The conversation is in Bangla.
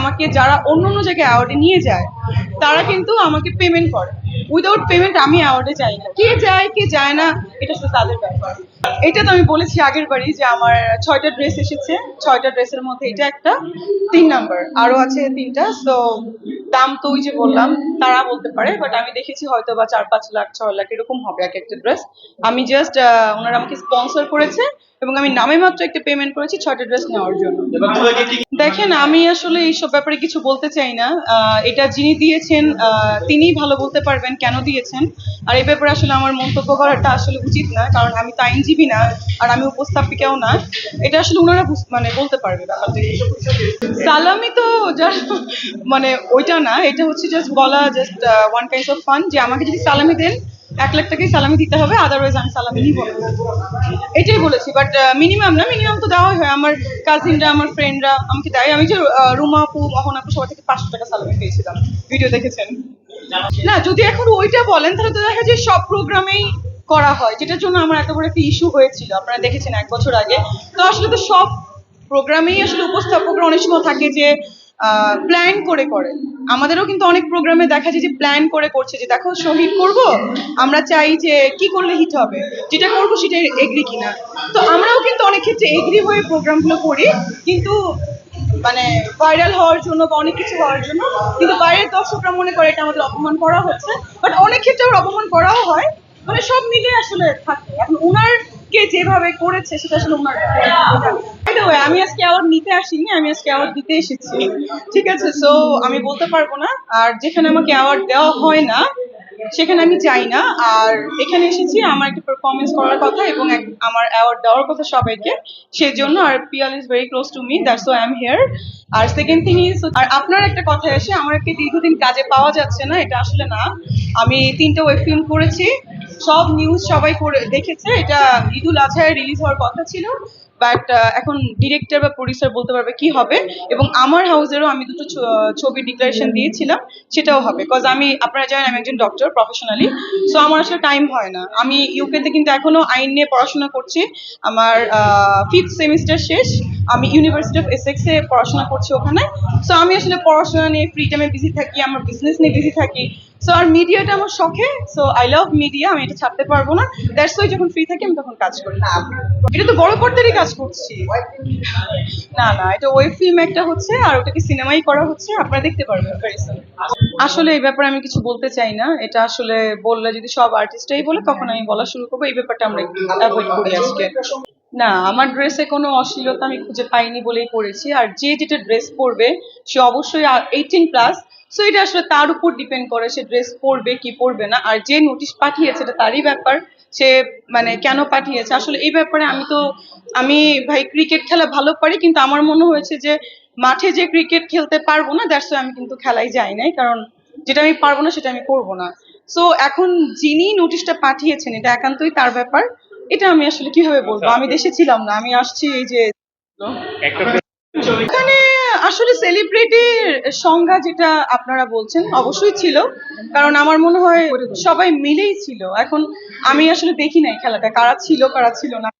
আমাকে যারা অন্য অন্য জায়গায় অ্যাওয়ার্ডে নিয়ে যায়, তারা কিন্তু আমাকে পেমেন্ট করে। উইদাউট পেমেন্ট আমি অ্যাওয়ার্ডে যাই না। কে যায় কে যায় না, এটা শুধু তাদের ব্যাপার। এটা তো আমি বলেছি আগের বারই যে আমার ছয়টা ড্রেস এসেছে। ছয়টা ড্রেসের মধ্যে এটা একটা, তিন নাম্বার আরও আছে তিনটা তো দাম তো ওই যে বললাম, তারা বলতে পারে বাট আমি দেখেছি হয়তো বা চার পাঁচ লাখ, ছয় লাখ এরকম হবে এক একটা ড্রেস আমি জাস্ট ওনারা আমাকে স্পন্সর করেছে এবং আমি নামে মাত্র একটা পেমেন্ট করেছি ছয়টা ড্রেস নেওয়ার জন্য। দেখেন আমি আসলে এইসব ব্যাপারে কিছু বলতে চাই না। এটা যিনি দিয়েছেন তিনিই ভালো বলতে পারবেন কেন দিয়েছেন। আর এই ব্যাপারে আসলে আমার মন্তব্য করাটা আসলে উচিত না কারণ আমি তো আইনজীবী না আর আমি উপস্থাপিকাও না। এটা আসলে ওনারা মানে বলতে পারবে ব্যাপারটা। সালামি তো just মানে ওইটা না এটা হচ্ছে জাস্ট বলা just one kind of fun যে আমাকে যদি সালামি দেন এক লাখ টাকাই সালামি দিতে হবে আদারওয়াইজ আমি সালামি নিব এটাই বলেছি বাট মিনিমাম না মিনিমাম তো দেওয়াই হয়। আমার কাজিনরা আমার ফ্রেন্ডরা আমাকে দেয়। আমি যে রুমা, আপু মোহন আপু সবার থেকে পাঁচশো টাকা সালামি পেয়েছিলাম ভিডিও দেখেছেন? না, যদি এখন ওইটা বলেন, তাহলে তো দেখা যায় সব প্রোগ্রামেই করা হয়, যেটার জন্য আমার এত বড় একটা ইস্যু হয়েছিল। আপনারা দেখেছেন এক বছর আগে। তো আসলে তো সব প্রোগ্রামেই আসলে উপস্থাপকরা অনেক সময় থাকে যে প্ল্যান করে করে। আমাদেরও কিন্তু অনেক প্রোগ্রামে দেখা যায় যে প্ল্যান করে করছে যে, দেখো, শহীদ করব? আমরা চাই যে, কি করলে হিট হবে? যেটা করব সেটা এগ্রি কিনা? তো আমরাও কিন্তু অনেক ক্ষেত্রে এগ্রি হয়ে প্রোগ্রামগুলো করি। কিন্তু মানে ভাইরাল হওয়ার জন্য বা অনেক কিছু হওয়ার জন্য কিন্তু বাইরের দর্শকরা মনে করে এটা আমাদের অপমান করা হচ্ছে। বাট অনেক ক্ষেত্রে আবার অপমান করাও হয়। মানে সব মিলে আসলে থাকে। এখন ওনার কে যেভাবে করেছে, সেটা আসলে ওনার আমি আজকে অ্যাওয়ার্ড নিতে আসিনি, আমি আজকে অ্যাওয়ার্ড দিতে এসেছি। ঠিক আছে সো আমি বলতে পারব না, আর যেখানে আমাকে অ্যাওয়ার্ড দেওয়া হয় না, সেখানে আমি যাই না। আর এখানে এসেছি, আমার একটা পারফরমেন্স করার কথা এবং আমার অ্যাওয়ার্ড দেওয়ার কথা সবাইকে। সেই জন্য আর Piyal is very close to me that's why I am here R second thing is আর আপনার একটা কথা এসে, আমার একটা দীর্ঘদিন কাজে পাওয়া যাচ্ছে না, এটা আসলে না। আমি তিনটা ওয়েব ফিল্ম করেছি, সব নিউজ সবাই করে দেখেছে, এটা ঈদুল আজহায় রিলিজ হওয়ার কথা ছিল। বাট এখন ডিরেক্টর বা প্রডিউসার বলতে পারবে কি হবে এবং আমার হাউসেরও আমি দুটো ছবি ডিক্লারেশন দিয়েছিলাম সেটাও হবে। বিকজ আমি আপনারা জানেন আমি একজন ডক্টর প্রফেশনালি সো আমার আসলে টাইম হয় না। আমি ইউকেতে কিন্তু এখনও আইন নিয়ে পড়াশোনা করছি। আমার ফিফথ সেমিস্টার শেষ। আমি ইউনিভার্সিটি অফ এসেক্স এ পড়াশোনা করছি ওখানে। সো আমি আসলে পড়াশোনা নিয়ে ফ্রি টাইমে বিজি থাকি আমার বিজনেস নিয়ে বিজি থাকি। সো আর মিডিয়াটা আমার শখে সো আই লাভ মিডিয়া আমি এটা ছাড়তে পারব না। দ্যাটস ওয়াই যখন ফ্রি থাকি আমি তখন কাজ করি। এটা তো বড় পর্দারই কাজ করছি। না না, এটা ওয়েব ফিল্ম একটা হচ্ছে আর ওটাকে সিনেমাই করা হচ্ছে, আপনারা দেখতে পারবেন আসলে এই ব্যাপারে আমি কিছু বলতে চাই না। এটা আসলে বললে যদি সব বলে, তখন আমি বলা শুরু করব। এই ব্যাপারটা আমরা অ্যাভয়েড করি আজকে। না, আমার ড্রেসে কোনো অশ্লীলতা আমি খুঁজে পাইনি বলেই পড়েছি। আর যে যেটা ড্রেস পরবে, সে অবশ্যই এইটিন প্লাস সো এটা আসলে তার উপর ডিপেন্ড করে সে ড্রেস পরবে কি পরবে না। আর যে নোটিশ পাঠিয়েছে এটা তারই ব্যাপার। সে মানে কেন পাঠিয়েছে? আসলে এই ব্যাপারে আমি তো আমি ভাই ক্রিকেট খেলা ভালো পারি কিন্তু আমার মনে হয়েছে যে মাঠে যে ক্রিকেট খেলতে পারব না দ্যাটস আমি কিন্তু খেলায় যাই নাই। কারণ যেটা আমি পারব না সেটা আমি করব না। সো এখন যিনি নোটিশটা পাঠিয়েছেন এটা একান্তই তার ব্যাপার। এটা আমি আসলে কীভাবে বলব? আমি দেশে ছিলাম না আমি আসছি এই যে এখানে আসলে সেলিব্রিটির সংজ্ঞা যেটা আপনারা বলছেন অবশ্যই ছিল, কারণ আমার মনে হয় সবাই মিলেই ছিল। এখন আমি আসলে দেখি নাই খেলাটা, কারা ছিল কারা ছিল না।